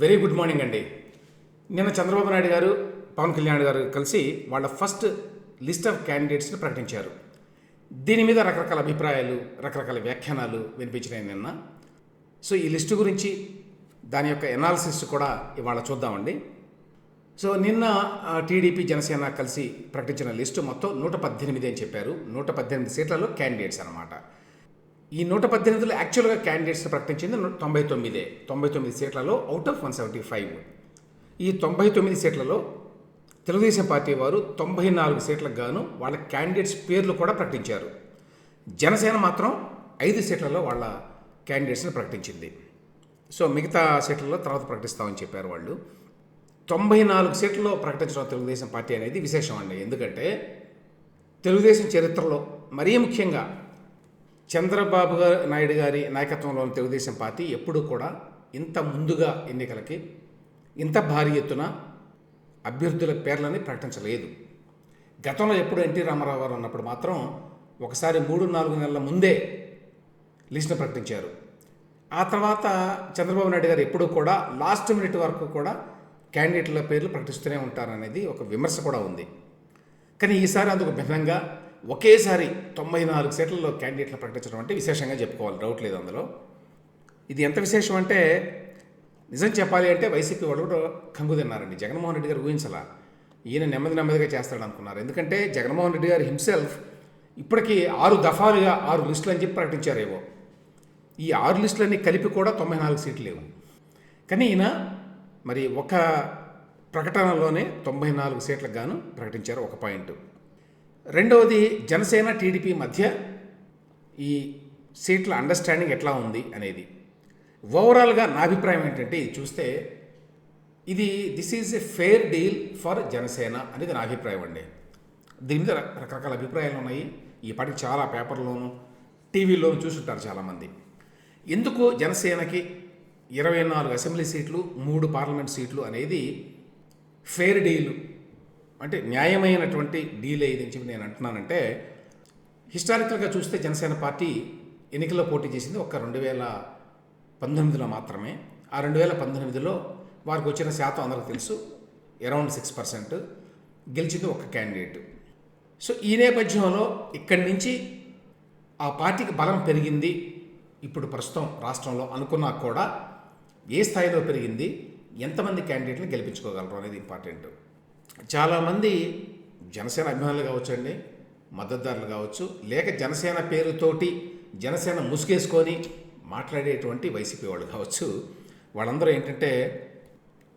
Very good morning అండి. నిన్న చంద్రబాబు నాయుడు గారు పవన్ కళ్యాణ్ గారు కలిసి వాళ్ళ ఫస్ట్ లిస్ట్ ఆఫ్ క్యాండిడేట్స్ని ప్రకటించారు. దీని మీద రకరకాల అభిప్రాయాలు రకరకాల వ్యాఖ్యానాలు వినిపించినాయి నిన్న. సో ఈ లిస్టు గురించి దాని యొక్క ఎనాలిసిస్ కూడా ఇవాళ చూద్దామండి. సో నిన్న టీడీపీ జనసేన కలిసి ప్రకటించిన లిస్టు మొత్తం నూట పద్దెనిమిది అని చెప్పారు. నూట పద్దెనిమిది సీట్లలో క్యాండిడేట్స్ అనమాట ఈ నూట పద్దెనిమిదిలో యాక్చువల్గా క్యాండిడేట్స్ ప్రకటించింది తొంభై తొమ్మిదే. తొంభై తొమ్మిది సీట్లలో out of one seventy five ఈ తొంభై తొమ్మిది సీట్లలో తెలుగుదేశం పార్టీ వారు తొంభై నాలుగు సీట్లకు గాను వాళ్ళ క్యాండిడేట్స్ పేర్లు కూడా ప్రకటించారు. జనసేన మాత్రం ఐదు సీట్లలో వాళ్ళ క్యాండిడేట్స్ని ప్రకటించింది. సో మిగతా సీట్లలో తర్వాత ప్రకటిస్తామని చెప్పారు వాళ్ళు. తొంభై నాలుగు సీట్లలో ప్రకటించడం తెలుగుదేశం పార్టీ అనేది విశేషం అండి. ఎందుకంటే తెలుగుదేశం చరిత్రలో మరీ ముఖ్యంగా చంద్రబాబు నాయుడు గారి నాయకత్వంలోని తెలుగుదేశం పార్టీ ఎప్పుడూ కూడా ఇంత ముందుగా ఎన్నికలకి ఇంత భారీ ఎత్తున అభ్యర్థుల పేర్లని ప్రకటించలేదు. గతంలో ఎప్పుడు ఎన్టీ రామారావు గారు ఉన్నప్పుడు మాత్రం ఒకసారి మూడు నాలుగు నెలల ముందే లిస్టును ప్రకటించారు. ఆ తర్వాత చంద్రబాబు నాయుడు గారు ఎప్పుడూ కూడా లాస్ట్ మినిట్ వరకు కూడా క్యాండిడేట్ల పేర్లు ప్రకటిస్తూనే ఉంటారనేది ఒక విమర్శ కూడా ఉంది. కానీ ఈసారి అందుకు భిన్నంగా ఒకేసారి తొంభై నాలుగు సీట్లలో క్యాండిడేట్లు ప్రకటించడం అంటే విశేషంగా చెప్పుకోవాలి. డౌట్ లేదు అందులో. ఇది ఎంత విశేషం అంటే నిజం చెప్పాలి అంటే వైసీపీ వాళ్ళు కూడా కంగు తిన్నారండి. జగన్మోహన్ రెడ్డి గారు ఊహించలా. ఈయన నెమ్మది నెమ్మదిగా చేస్తాడు అనుకున్నారు. ఎందుకంటే జగన్మోహన్ రెడ్డి గారు హిమ్సెల్ఫ్ ఇప్పటికీ ఆరు దఫాలుగా ఆరు లిస్టులు అని చెప్పి ప్రకటించారేవో ఈ ఆరు లిస్టులన్నీ కలిపి కూడా తొంభై నాలుగు సీట్లు లేవు. కానీ ఈయన మరి ఒక ప్రకటనలోనే తొంభై నాలుగు సీట్లకు గాను ప్రకటించారు ఒక పాయింట్. రెండవది జనసేన టీడీపీ మధ్య ఈ సీట్ల అండర్స్టాండింగ్ ఎట్లా ఉంది అనేది. ఓవరాల్గా నా అభిప్రాయం ఏంటంటే ఇది చూస్తే ఇది this is a fair deal for Janasena అనేది నా అభిప్రాయం అండి. దీని మీద రకరకాల అభిప్రాయాలు ఉన్నాయి. ఈ పాటికి చాలా పేపర్లోను టీవీలోను చూసుంటారు చాలామంది. ఎందుకు జనసేనకి ఇరవై నాలుగు అసెంబ్లీ సీట్లు మూడు పార్లమెంట్ సీట్లు అనేది ఫెయిర్ డీల్ అంటే న్యాయమైనటువంటి డీల్ ఏది చెప్పి నేను అంటున్నానంటే హిస్టారికల్గా చూస్తే జనసేన పార్టీ ఎన్నికల్లో పోటీ చేసింది ఒక రెండు వేల పంతొమ్మిదిలో మాత్రమే. ఆ రెండు వేల పంతొమ్మిదిలో వారికి వచ్చిన శాతం అందరికీ తెలుసు అరౌండ్ సిక్స్ పర్సెంట్ గెలిచింది ఒక క్యాండిడేట్. సో ఈ నేపథ్యంలో ఇక్కడి నుంచి ఆ పార్టీకి బలం పెరిగింది. ఇప్పుడు ప్రస్తుతం రాష్ట్రంలో అనుకున్నా కూడా ఏ స్థాయిలో పెరిగింది ఎంతమంది క్యాండిడేట్ని గెలిపించుకోగలరు అనేది ఇంపార్టెంట్. చాలామంది జనసేన అభిమానులు కావచ్చు అండి మద్దతుదారులు కావచ్చు లేక జనసేన పేరుతోటి జనసేన ముసుగేసుకొని మాట్లాడేటువంటి వైసీపీ వాళ్ళు కావచ్చు. వాళ్ళందరూ ఏంటంటే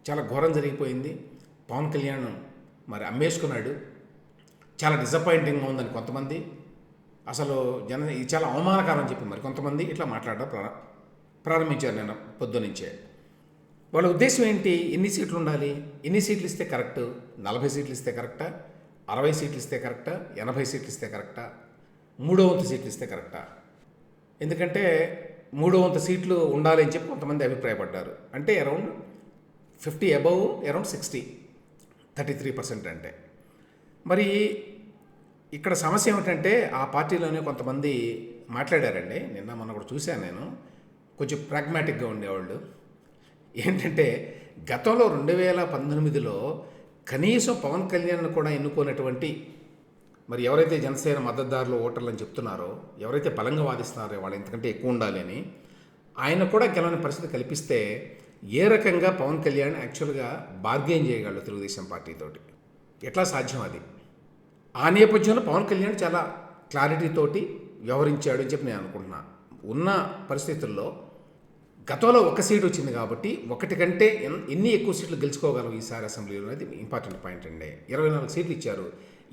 చాలా ఘోరం జరిగిపోయింది. పవన్ కళ్యాణ్ మరి అమ్మేసుకున్నాడు. చాలా డిసప్పాయింటింగ్గా ఉందని కొంతమంది అసలు జన ఇది చాలా అవమానకరం అని చెప్పి మరి కొంతమంది ఇట్లా మాట్లాడడం ప్రారంభించారు నేను పొద్దునుంచే వాళ్ళ ఉద్దేశం ఏంటి? ఎన్ని సీట్లు ఉండాలి? ఎన్ని సీట్లు ఇస్తే కరెక్ట్? నలభై సీట్లు ఇస్తే కరెక్టా? అరవై సీట్లు ఇస్తే కరెక్టా? ఎనభై సీట్లు ఇస్తే కరెక్టా? మూడో వంతు సీట్లు ఇస్తే కరెక్టా? ఎందుకంటే మూడో వంతు సీట్లు ఉండాలి అని చెప్పి కొంతమంది అభిప్రాయపడ్డారు. అంటే around fifty above around sixty thirty three percent అంటే. మరి ఇక్కడ సమస్య ఏమిటంటే ఆ పార్టీలోనే కొంతమంది మాట్లాడారండి. నిన్న మొన్న కూడా చూశాను నేను. కొంచెం ప్రాగ్మాటిక్గా ఉండేవాళ్ళు. ఏంటంటే గతంలో రెండు వేల పంతొమ్మిదిలో కనీసం పవన్ కళ్యాణ్ కూడా ఎన్నుకోనటువంటి మరి ఎవరైతే జనసేన మద్దతుదారులు ఓటర్లు అని చెప్తున్నారో ఎవరైతే బలంగా వాదిస్తున్నారో వాళ్ళు ఎంతకంటే ఎక్కువ ఉండాలి అని ఆయన కూడా గెలవని పరిస్థితి కల్పిస్తే ఏ రకంగా పవన్ కళ్యాణ్ యాక్చువల్గా బార్గెయిన్ చేయగలడు తెలుగుదేశం పార్టీతోటి? ఎట్లా సాధ్యం అది? ఆ నేపథ్యంలో పవన్ కళ్యాణ్ చాలా క్లారిటీతోటి వ్యవహరించాడు అని చెప్పి నేను అనుకుంటున్నాను ఉన్న పరిస్థితుల్లో గతంలో ఒక సీట్ వచ్చింది కాబట్టి ఒకటి కంటే ఎన్ని ఎక్కువ సీట్లు గెలుచుకోగలం ఈసారి అసెంబ్లీలో అనేది ఇంపార్టెంట్ పాయింట్ అండి. ఇరవై నాలుగు సీట్లు ఇచ్చారు.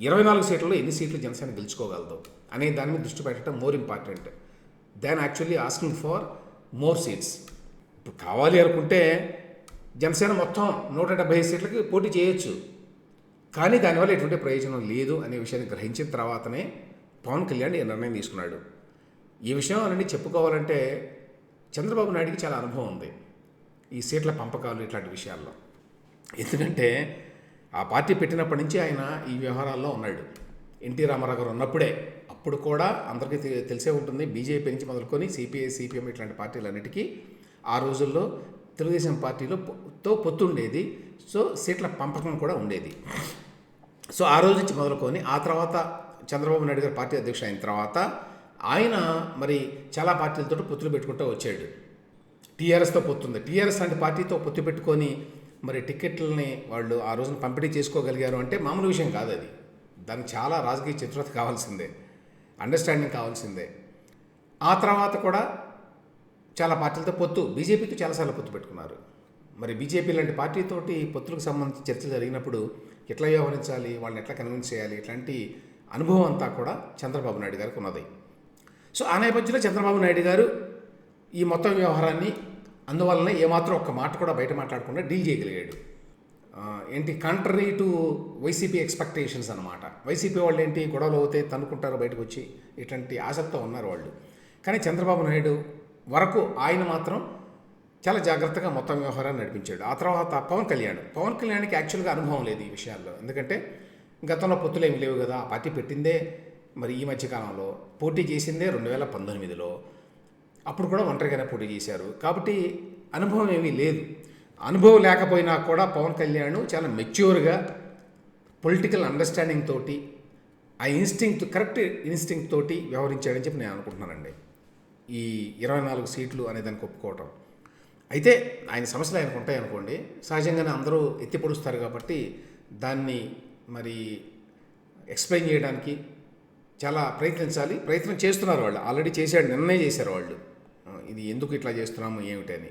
ఇరవై నాలుగు సీట్లలో ఎన్ని సీట్లు జనసేన గెలుచుకోగలదు అనే దాని మీద దృష్టి పెట్టడం more important than actually asking for more seats ఇప్పుడు కావాలి అనుకుంటే జనసేన మొత్తం నూట డెబ్బై సీట్లకి పోటీ చేయొచ్చు. కానీ దానివల్ల ఎటువంటి ప్రయోజనం లేదు అనే విషయాన్ని గ్రహించిన తర్వాతనే పవన్ కళ్యాణ్ ఈ నిర్ణయం తీసుకున్నాడు. ఈ విషయం అన్నీ చెప్పుకోవాలంటే చంద్రబాబు నాయుడికి చాలా అనుభవం ఉంది ఈ సీట్ల పంపకాలు ఇట్లాంటి విషయాల్లో. ఎందుకంటే ఆ పార్టీ పెట్టినప్పటి నుంచి ఆయన ఈ వ్యవహారాల్లో ఉన్నాడు. ఎన్టీ రామారావు గారు ఉన్నప్పుడే అప్పుడు కూడా అందరికీ తెలిసే ఉంటుంది బీజేపీ నుంచి మొదలుకొని సిపిఐ సిపిఎం ఇట్లాంటి పార్టీలన్నిటికీ ఆ రోజుల్లో తెలుగుదేశం పార్టీలో తో పొత్తు ఉండేది. సో సీట్ల పంపకం కూడా ఉండేది. సో ఆ రోజు నుంచి మొదలుకొని ఆ తర్వాత చంద్రబాబు నాయుడు గారు పార్టీ అధ్యక్షుడు అయిన తర్వాత ఆయన మరి చాలా పార్టీలతో పొత్తులు పెట్టుకుంటూ వచ్చాడు. టీఆర్ఎస్తో పొత్తుంది. టీఆర్ఎస్ లాంటి పార్టీతో పొత్తు పెట్టుకొని మరి టికెట్లని వాళ్ళు ఆ రోజున పంపిణీ చేసుకోగలిగారు అంటే మామూలు విషయం కాదు అది. దానికి చాలా రాజకీయ చతురత కావాల్సిందే. అండర్స్టాండింగ్ కావాల్సిందే. ఆ తర్వాత కూడా చాలా పార్టీలతో పొత్తు. బీజేపీతో చాలాసార్లు పొత్తు పెట్టుకున్నారు. మరి బీజేపీ లాంటి పార్టీతోటి పొత్తులకు సంబంధించి చర్చ జరిగినప్పుడు ఎట్లా వ్యవహరించాలి? వాళ్ళని ఎట్లా కన్విన్స్ చేయాలి? ఇట్లాంటి అనుభవం అంతా కూడా చంద్రబాబు నాయుడు గారికి ఉన్నది. సో ఆ నేపథ్యంలో చంద్రబాబు నాయుడు గారు ఈ మొత్తం వ్యవహారాన్ని అందువలన ఏమాత్రం ఒక్క మాట కూడా బయట మాట్లాడకుండా డీల్ చేయగలిగాడు. ఏంటి కంట్రీ టు వైసీపీ ఎక్స్పెక్టేషన్స్ అనమాట వైసీపీ వాళ్ళు ఏంటి గొడవలు అవుతాయి తన్నుకుంటారు బయటకు వచ్చి ఇటువంటి ఆసక్తితో ఉన్నారు వాళ్ళు. కానీ చంద్రబాబు నాయుడు వరకు ఆయన మాత్రం చాలా జాగ్రత్తగా మొత్తం వ్యవహారాన్ని నడిపించాడు. ఆ తర్వాత పవన్ కళ్యాణ్. పవన్ కళ్యాణ్కి యాక్చువల్గా అనుభవం లేదు ఈ విషయాల్లో. ఎందుకంటే గతంలో పొత్తులు ఏమి లేవు కదా. ఆ పార్టీ పెట్టిందే మరి ఈ మధ్యకాలంలో పోటీ చేసిందే రెండు వేల పంతొమ్మిదిలో. అప్పుడు కూడా ఒంటరిగానే పోటీ చేశారు. కాబట్టి అనుభవం ఏమీ లేదు. అనుభవం లేకపోయినా కూడా పవన్ కళ్యాణ్ చాలా మెచ్యూర్గా పొలిటికల్ అండర్స్టాండింగ్ తోటి ఆ ఇన్స్టింక్ట్ కరెక్ట్ ఇన్స్టింక్ట్ తోటి వ్యవహరించాడని చెప్పి నేను అనుకుంటున్నానండి. ఈ ఇరవై నాలుగు సీట్లు అనే దానికి ఒప్పుకోవటం అయితే ఆయన సమస్యలు ఆయనకు ఉంటాయనుకోండి సహజంగానే అందరూ ఎత్తి పొడుస్తారు కాబట్టి దాన్ని మరి ఎక్స్ప్లెయిన్ చేయడానికి చాలా ప్రయత్నించాలి. ప్రయత్నం చేస్తున్నారు వాళ్ళు. ఆల్రెడీ చేశాడు నిన్నే చేశారు వాళ్ళు. ఇది ఎందుకు ఇట్లా చేస్తున్నాము ఏమిటని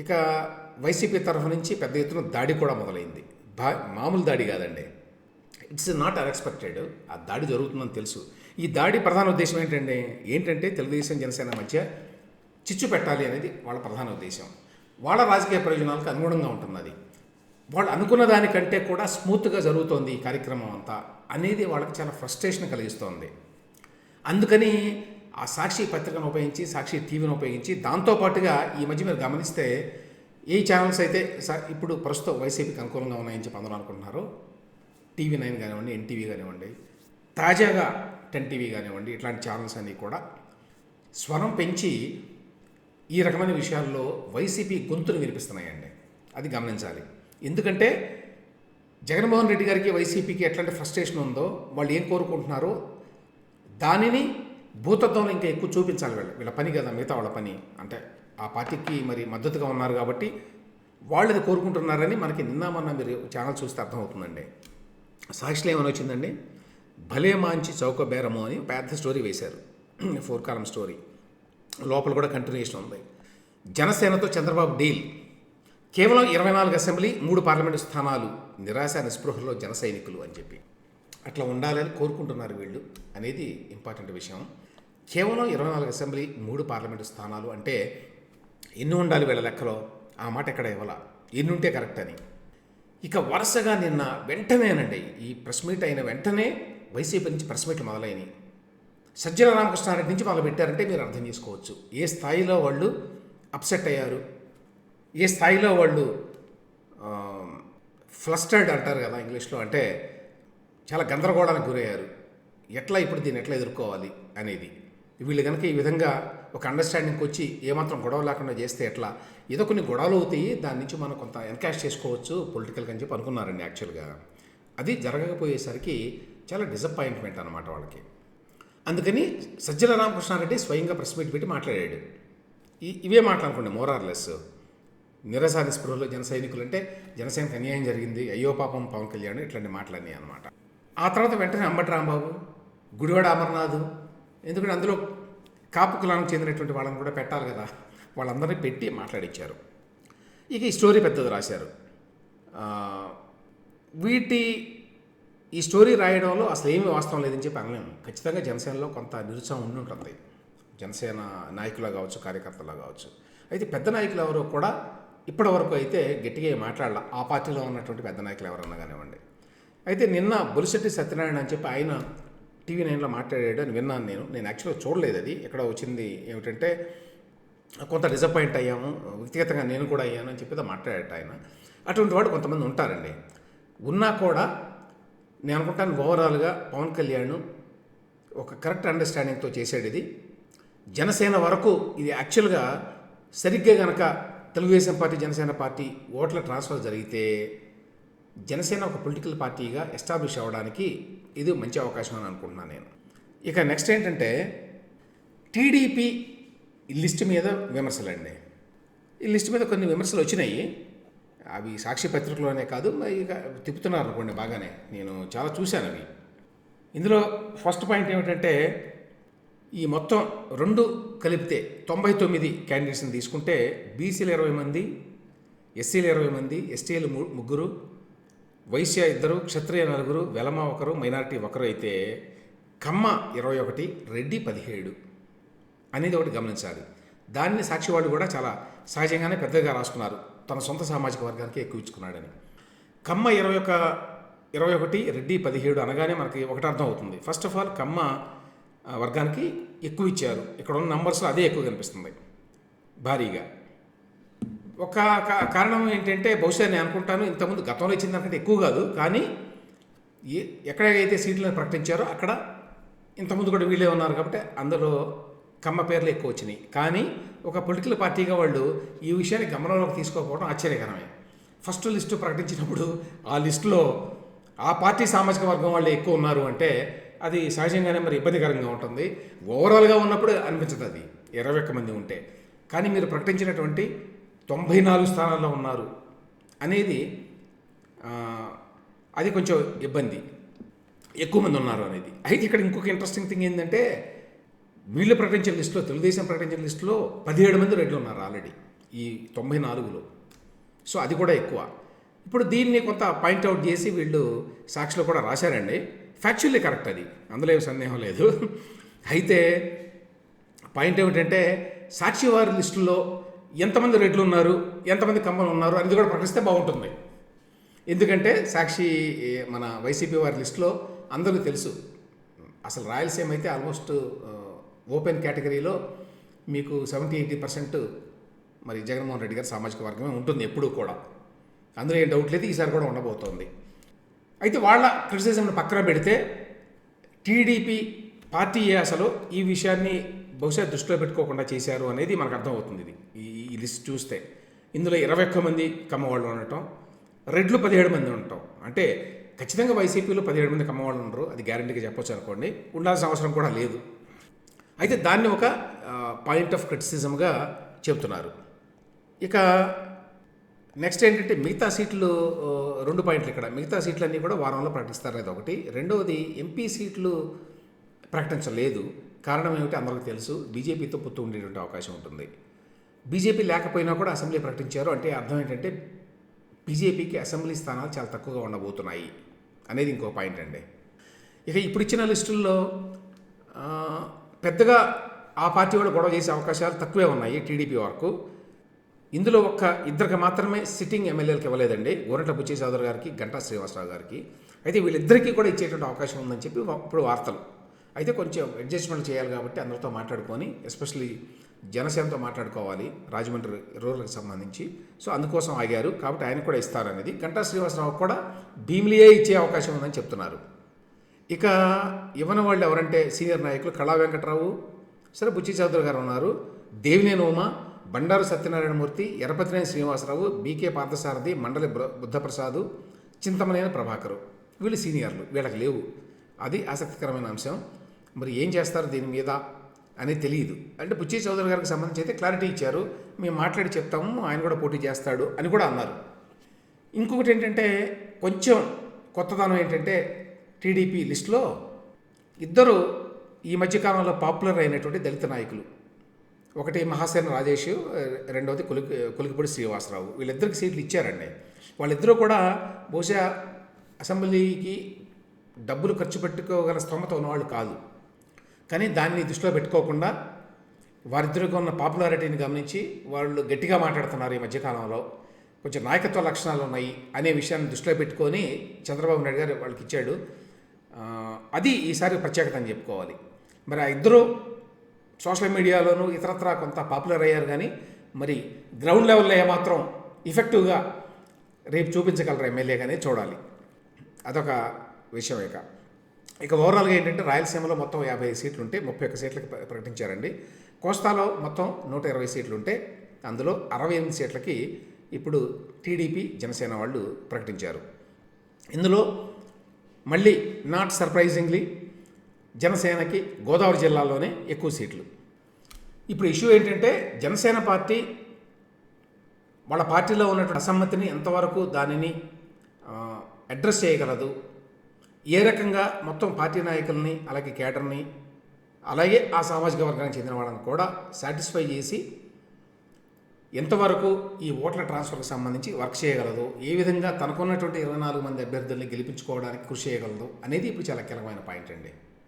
ఇక వైసీపీ తరఫు నుంచి పెద్ద ఎత్తున దాడి కూడా మొదలైంది. బా మామూలు దాడి కాదండి. ఇట్స్ నాట్ అన్ఎక్స్పెక్టెడ్ ఆ దాడి జరుగుతుందని తెలుసు. ఈ దాడి ప్రధాన ఉద్దేశం ఏంటంటే ఏంటంటే తెలుగుదేశం జనసేన మధ్య చిచ్చు పెట్టాలి అనేది వాళ్ళ ప్రధాన ఉద్దేశం. వాళ్ళ రాజకీయ ప్రయోజనాలకు అనుగుణంగా ఉంటుంది అది వాళ్ళు అనుకున్న దానికంటే కూడా స్మూత్గా జరుగుతోంది ఈ కార్యక్రమం అంతా అనేది వాళ్ళకి చాలా ఫ్రస్ట్రేషన్ కలిగిస్తోంది. అందుకని ఆ సాక్షి పత్రికను ఉపయోగించి సాక్షి టీవీని ఉపయోగించి దాంతోపాటుగా ఈ మధ్య మీరు గమనిస్తే ఏ ఛానల్స్ అయితే ఇప్పుడు ప్రస్తుతం వైసీపీకి అనుకూలంగా ఉన్నాయని చెప్పి అందరూ అనుకుంటున్నారు. టీవీ నైన్ కానివ్వండి ఎన్టీవీ కానివ్వండి తాజాగా టెన్ టీవీ కానివ్వండి ఇట్లాంటి ఛానల్స్ అన్నీ కూడా స్వరం పెంచి ఈ రకమైన విషయాల్లో వైసీపీ గొంతును వినిపిస్తున్నాయండి. అది గమనించాలి. ఎందుకంటే జగన్మోహన్ రెడ్డి గారికి వైసీపీకి ఎట్లాంటి ఫ్రస్ట్రేషన్ ఉందో వాళ్ళు ఏం కోరుకుంటున్నారో దానిని భూతత్వంలో ఇంకా ఎక్కువ చూపించాలి వీళ్ళ. వీళ్ళ పని కదా మిగతా వాళ్ళ పని. అంటే ఆ పార్టీకి మరి మద్దతుగా ఉన్నారు కాబట్టి వాళ్ళు అది కోరుకుంటున్నారని మనకి నిన్న మొన్న మీరు ఛానల్ చూస్తే అర్థమవుతుందండి. సాక్షిలో ఏమైనా వచ్చిందండి? భలే మాంచి చౌక బేరము అని పెద్ద స్టోరీ వేశారు. ఫోర్ కాలం స్టోరీ లోపల కూడా కంటిన్యూషన్ ఉంది. జనసేనతో చంద్రబాబు డీల్ కేవలం ఇరవై నాలుగు అసెంబ్లీ మూడు పార్లమెంటు స్థానాలు నిరాశ నిస్పృహలో జన సైనికులు అని చెప్పి. అట్లా ఉండాలని కోరుకుంటున్నారు వీళ్ళు అనేది ఇంపార్టెంట్ విషయం. కేవలం ఇరవై నాలుగు అసెంబ్లీ మూడు పార్లమెంటు స్థానాలు అంటే ఎన్ని ఉండాలి వీళ్ళ లెక్కలో? ఆ మాట ఎక్కడ ఇవ్వాల? ఎన్ని ఉంటే కరెక్ట్ అని. ఇక వరుసగా నిన్న వెంటనేనండి ఈ ప్రెస్ మీట్ అయిన వెంటనే వైసీపీ నుంచి ప్రెస్ మీట్లు మొదలైనవి సజ్జల రామకృష్ణారెడ్డి నుంచి మొదలు పెట్టారంటే మీరు అర్థం చేసుకోవచ్చు. ఏ స్థాయిలో వాళ్ళు అప్సెట్ అయ్యారు? ఏ స్థాయిలో వాళ్ళు ఫ్లస్టర్డ్ అంటారు కదా ఇంగ్లీష్లో అంటే చాలా గందరగోళానికి గురయ్యారు. ఎట్లా ఇప్పుడు దీన్ని ఎట్లా ఎదుర్కోవాలి అనేది. వీళ్ళు కనుక ఈ విధంగా ఒక అండర్స్టాండింగ్కి వచ్చి ఏమాత్రం గొడవ లేకుండా చేస్తే ఎట్లా? ఏదో కొన్ని గొడవలు అవుతాయి దాని నుంచి మనం కొంత ఎన్కాష్ చేసుకోవచ్చు పొలిటికల్గా అని చెప్పి అనుకున్నారండి యాక్చువల్గా అది జరగకపోయేసరికి చాలా డిసప్పాయింట్మెంట్ అనమాట వాళ్ళకి. అందుకని సజ్జల రామకృష్ణారెడ్డి స్వయంగా ప్రెస్ మీట్ పెట్టి మాట్లాడాడు. ఇవే మాట్లాడుకోండి మోరార్లెస్ నిరసాది స్పృహలో జన సైనికులు అంటే జనసేనకు అన్యాయం జరిగింది అయ్యో పాపం పవన్ కళ్యాణ్ ఇట్లాంటి మాటలన్నీ అనమాట ఆ తర్వాత వెంటనే అంబటి రాంబాబు గుడివాడ అమర్నాథ్ ఎందుకంటే అందులో కాపు కులానికి చెందినటువంటి వాళ్ళని కూడా పెట్టాలి కదా వాళ్ళందరినీ పెట్టి మాట్లాడించారు ఇక ఈ స్టోరీ పెద్దది రాశారు. వీటి ఈ స్టోరీ రాయడంలో అసలు ఏమీ వాస్తవం లేదని చెప్పి అనలేము. ఖచ్చితంగా జనసేనలో కొంత నిరుత్సాహం ఉండి ఉంటుంది. జనసేన నాయకులు కావచ్చు కార్యకర్తలు కావచ్చు. అయితే పెద్ద నాయకులు ఎవరో కూడా ఇప్పటి వరకు అయితే గట్టిగా మాట్లాడాల. ఆ పార్టీలో ఉన్నటువంటి పెద్ద నాయకులు ఎవరన్నా కానివ్వండి. అయితే నిన్న బొలిశెట్టి సత్యనారాయణ అని చెప్పి ఆయన టీవీ నైన్లో మాట్లాడాడు అని విన్నాను నేను. నేను యాక్చువల్గా చూడలేదు అది. ఎక్కడ వచ్చింది ఏమిటంటే కొంత డిసప్పాయింట్ అయ్యాము వ్యక్తిగతంగా నేను కూడా అయ్యాను అని చెప్పి మాట్లాడట ఆయన. అటువంటి వాడు కొంతమంది ఉంటారండి. ఉన్నా కూడా నేను అనుకుంటాను ఓవరాల్గా పవన్ కళ్యాణ్ ఒక కరెక్ట్ అండర్స్టాండింగ్తో చేశాడు ఇది. జనసేన వరకు ఇది యాక్చువల్గా సరిగ్గా కనుక తెలుగుదేశం పార్టీ జనసేన పార్టీ ఓట్ల ట్రాన్స్ఫర్ జరిగితే జనసేన ఒక పొలిటికల్ పార్టీగా ఎస్టాబ్లిష్ అవ్వడానికి ఇది మంచి అవకాశం అని అనుకుంటున్నాను నేను. ఇక నెక్స్ట్ ఏంటంటే టీడీపీ ఈ లిస్ట్ మీద విమర్శలండి. ఈ లిస్ట్ మీద కొన్ని విమర్శలు వచ్చినాయి. అవి సాక్షి పత్రికలోనే కాదు ఇక తిప్పుతున్నారు అనుకోండి బాగానే. నేను చాలా చూశాను అవి. ఇందులో ఫస్ట్ పాయింట్ ఏమిటంటే ఈ మొత్తం రెండు కలిపితే తొంభై తొమ్మిది క్యాండిడేట్స్ని తీసుకుంటే బీసీలు ఇరవై మంది ఎస్సీలు ఇరవై మంది ఎస్టీలు ముగ్గురు వైశ్య ఇద్దరు క్షత్రియ నలుగురు వెలమ ఒకరు మైనారిటీ ఒకరు అయితే కమ్మ ఇరవై ఒకటి రెడ్డి పదిహేడు అనేది ఒకటి గమనించాలి. దాన్ని సాక్షి వాళ్ళు కూడా చాలా సహజంగానే పెద్దగా రాసుకున్నారు. తన సొంత సామాజిక వర్గానికి ఎక్కువ ఇచ్చుకున్నాడని. కమ్మ ఇరవై ఒక ఇరవై ఒకటి రెడ్డి పదిహేడు అనగానే మనకి ఒకటి అర్థం అవుతుంది ఫస్ట్ ఆఫ్ ఆల్ కమ్మ వర్గానికి ఎక్కువ ఇచ్చారు. ఇక్కడ ఉన్న నంబర్స్లో అదే ఎక్కువ కనిపిస్తుంది. భారీగా. ఒక కారణం ఏంటంటే బహుశా నేను అనుకుంటాను ఇంతకుముందు గతంలో ఇచ్చిన దానికంటే ఎక్కువ కాదు. కానీ ఏ ఎక్కడైతే సీట్లను ప్రకటించారో అక్కడ ఇంతకుముందు కూడా వీళ్ళే ఉన్నారు కాబట్టి అందులో కమ్మ పేర్లు ఎక్కువ వచ్చినాయి. కానీ ఒక పొలిటికల్ పార్టీగా వాళ్ళు ఈ విషయాన్ని గమనంలోకి తీసుకోకపోవడం ఆశ్చర్యకరమే. ఫస్ట్ లిస్టు ప్రకటించినప్పుడు ఆ లిస్టులో ఆ పార్టీ సామాజిక వర్గం వాళ్ళు ఎక్కువ ఉన్నారు అంటే అది సహజంగానే మరి ఇబ్బందికరంగా ఉంటుంది. ఓవరాల్గా ఉన్నప్పుడు అనిపించదు అది ఇరవై ఒక్క మంది ఉంటే. కానీ మీరు ప్రకటించినటువంటి తొంభై నాలుగు స్థానాల్లో ఉన్నారు అనేది అది కొంచెం ఇబ్బంది. ఎక్కువ మంది ఉన్నారు అనేది. అయితే ఇక్కడ ఇంకొక ఇంట్రెస్టింగ్ థింగ్ ఏంటంటే వీళ్ళు ప్రకటించిన లిస్టులో తెలుగుదేశం ప్రకటించిన లిస్టులో పదిహేడు మంది రెడ్లు ఉన్నారు ఆల్రెడీ ఈ తొంభై నాలుగులో. సో అది కూడా ఎక్కువ. ఇప్పుడు దీన్ని కొంత పాయింట్అవుట్ చేసి వీళ్ళు సాక్షిలో కూడా రాశారండి. ఫ్యాక్చువల్లీ కరెక్ట్ అది. అందులో ఏం సందేహం లేదు. అయితే పాయింట్ ఏమిటంటే సాక్షి వారి లిస్టులో ఎంతమంది రెడ్లు ఉన్నారు ఎంతమంది కమ్మలు ఉన్నారు అనేది కూడా ప్రకటిస్తే బాగుంటుంది. ఎందుకంటే సాక్షి మన వైసీపీ వారి లిస్టులో అందరూ తెలుసు. అసలు రాయలసీమ అయితే ఆల్మోస్ట్ ఓపెన్ కేటగిరీలో మీకు సెవెంటీ ఎయిటీ పర్సెంట్ మరి జగన్మోహన్ రెడ్డి గారి సామాజిక వర్గమే ఉంటుంది ఎప్పుడూ కూడా. అందులో ఏం డౌట్ లేదు ఈసారి కూడా ఉండబోతోంది. అయితే వాళ్ళ క్రిటిసిజంను పక్కన పెడితే టీడీపీ పార్టీ అసలు ఈ విషయాన్ని బహుశా దృష్టిలో పెట్టుకోకుండా చేశారు అనేది మనకు అర్థమవుతుంది ఇది. ఈ ఈ లిస్ట్ చూస్తే. ఇందులో ఇరవై ఒక్క మంది కమ్మవాళ్ళు ఉండటం రెడ్లు పదిహేడు మంది ఉండటం. అంటే ఖచ్చితంగా వైసీపీలో పదిహేడు మంది కమ్మవాళ్ళు ఉండరు అది గ్యారంటీగా చెప్పొచ్చు అనుకోండి. ఉండాల్సిన అవసరం కూడా లేదు. అయితే దాన్ని ఒక పాయింట్ ఆఫ్ క్రిటిసిజంగా చెబుతున్నారు. ఇక నెక్స్ట్ ఏంటంటే మిగతా సీట్లు రెండు పాయింట్లు ఇక్కడ. మిగతా సీట్లన్నీ కూడా వారంలో ప్రకటిస్తారు అనేది ఒకటి. రెండవది ఎంపీ సీట్లు ప్రకటించలేదు. కారణం ఏమిటి అందరికీ తెలుసు. బీజేపీతో పొత్తు ఉండేటువంటి అవకాశం ఉంటుంది. బీజేపీ లేకపోయినా కూడా అసెంబ్లీ ప్రకటించారు. అంటే అర్థం ఏంటంటే బీజేపీకి అసెంబ్లీ స్థానాలు చాలా తక్కువగా ఉండబోతున్నాయి అనేది ఇంకో పాయింట్ అండి. ఇక ఇప్పుడు ఇచ్చిన లిస్టుల్లో పెద్దగా ఆ పార్టీ వాళ్ళు గొడవ చేసే అవకాశాలు తక్కువే ఉన్నాయి టీడీపీ వరకు. ఇందులో ఒక్క ఇద్దరికి మాత్రమే సిట్టింగ్ ఎమ్మెల్యేలకు ఇవ్వలేదండి. గోరంట్ల బుచ్చి చౌదరి గారికి గంటా శ్రీనివాసరావు గారికి. అయితే వీళ్ళిద్దరికీ కూడా ఇచ్చేటువంటి అవకాశం ఉందని చెప్పి ఇప్పుడు వార్తలు. అయితే కొంచెం అడ్జస్ట్మెంట్ చేయాలి కాబట్టి అందరితో మాట్లాడుకొని ఎస్పెషల్లీ జనసేనతో మాట్లాడుకోవాలి రాజమండ్రి రూరల్కి సంబంధించి. సో అందుకోసం ఆగారు. కాబట్టి ఆయన కూడా ఇస్తారనేది. గంటా శ్రీనివాసరావు కూడా భీమిలియే ఇచ్చే అవకాశం ఉందని చెప్తున్నారు. ఇక ఇవ్వని వాళ్ళు ఎవరంటే సీనియర్ నాయకులు కళా వెంకట్రావు. సరే బుచ్చి చౌదరి గారు ఉన్నారు. దేవినేని ఉమ బండారు సత్యనారాయణమూర్తి ఎరపతినేని శ్రీనివాసరావు బీకే పార్థసారథి మండలి బుద్ధప్రసాదు బుద్ధప్రసాద్ చింతమనేని ప్రభాకరు. వీళ్ళు సీనియర్లు వీళ్ళకి లేవు. అది ఆసక్తికరమైన అంశం. మరి ఏం చేస్తారు దీని మీద అనేది తెలియదు. అంటే బుచ్చి చౌదరి గారికి సంబంధించి అయితే క్లారిటీ ఇచ్చారు. మేము మాట్లాడి చెప్తాము ఆయన కూడా పోటీ చేస్తాడు అని కూడా అన్నారు. ఇంకొకటి ఏంటంటే కొంచెం కొత్తదనం ఏంటంటే టీడీపీ లిస్టులో ఇద్దరు ఈ మధ్యకాలంలో పాపులర్ అయినటువంటి దళిత నాయకులు. ఒకటి మహాసేన రాజేష్ రెండవది కులికి కులికిపూడి శ్రీనివాసరావు. వీళ్ళిద్దరికి సీట్లు ఇచ్చారండి. వాళ్ళిద్దరూ కూడా బహుశా అసెంబ్లీకి డబ్బులు ఖర్చు పెట్టుకోగల స్తోమత ఉన్నవాళ్ళు కాదు. కానీ దాన్ని దృష్టిలో పెట్టుకోకుండా వారిద్దరికి ఉన్న పాపులారిటీని గమనించి వాళ్ళు గట్టిగా మాట్లాడుతున్నారు ఈ మధ్యకాలంలో. కొంచెం నాయకత్వ లక్షణాలు ఉన్నాయి అనే విషయాన్ని దృష్టిలో పెట్టుకొని చంద్రబాబు నాయుడు గారు వాళ్ళకి ఇచ్చాడు. అది ఈసారి ప్రత్యేకత అని చెప్పుకోవాలి. మరి ఆ ఇద్దరు సోషల్ మీడియాలోనూ ఇతరత్రా కొంత పాపులర్ అయ్యారు కానీ మరి గ్రౌండ్ లెవెల్లో ఏమాత్రం ఇఫెక్టివ్గా రేపు చూపించగలరు ఎమ్మెల్యే కానీ చూడాలి. అదొక విషయం ఇక. ఇక ఓవరాల్గా ఏంటంటే రాయలసీమలో మొత్తం యాభై సీట్లు ఉంటే ముప్పై ఒక్క సీట్లకు ప్రకటించారండి. కోస్తాలో మొత్తం నూట ఇరవై సీట్లు ఉంటే అందులో అరవై ఎనిమిది సీట్లకి ఇప్పుడు టీడీపీ జనసేన వాళ్ళు ప్రకటించారు. ఇందులో మళ్ళీ నాట్ సర్ప్రైజింగ్లీ జనసేనకి గోదావరి జిల్లాలోనే ఎక్కువ సీట్లు. ఇప్పుడు ఇష్యూ ఏంటంటే జనసేన పార్టీ వాళ్ళ పార్టీలో ఉన్నటువంటి అసమ్మతిని ఎంతవరకు దానిని అడ్రస్ చేయగలదు. ఏ రకంగా మొత్తం పార్టీ నాయకుల్ని అలాగే కేటర్ని అలాగే ఆ సామాజిక వర్గానికి చెందిన వాళ్ళని కూడా సాటిస్ఫై చేసి ఎంతవరకు ఈ ఓట్ల ట్రాన్స్ఫర్కి సంబంధించి వర్క్ చేయగలదు ఏ విధంగా తనకున్నటువంటి ఇరవై నాలుగు మంది అభ్యర్థుల్ని గెలిపించుకోవడానికి కృషి చేయగలదు అనేది ఇప్పుడు చాలా కీలకమైన పాయింట్ అండి.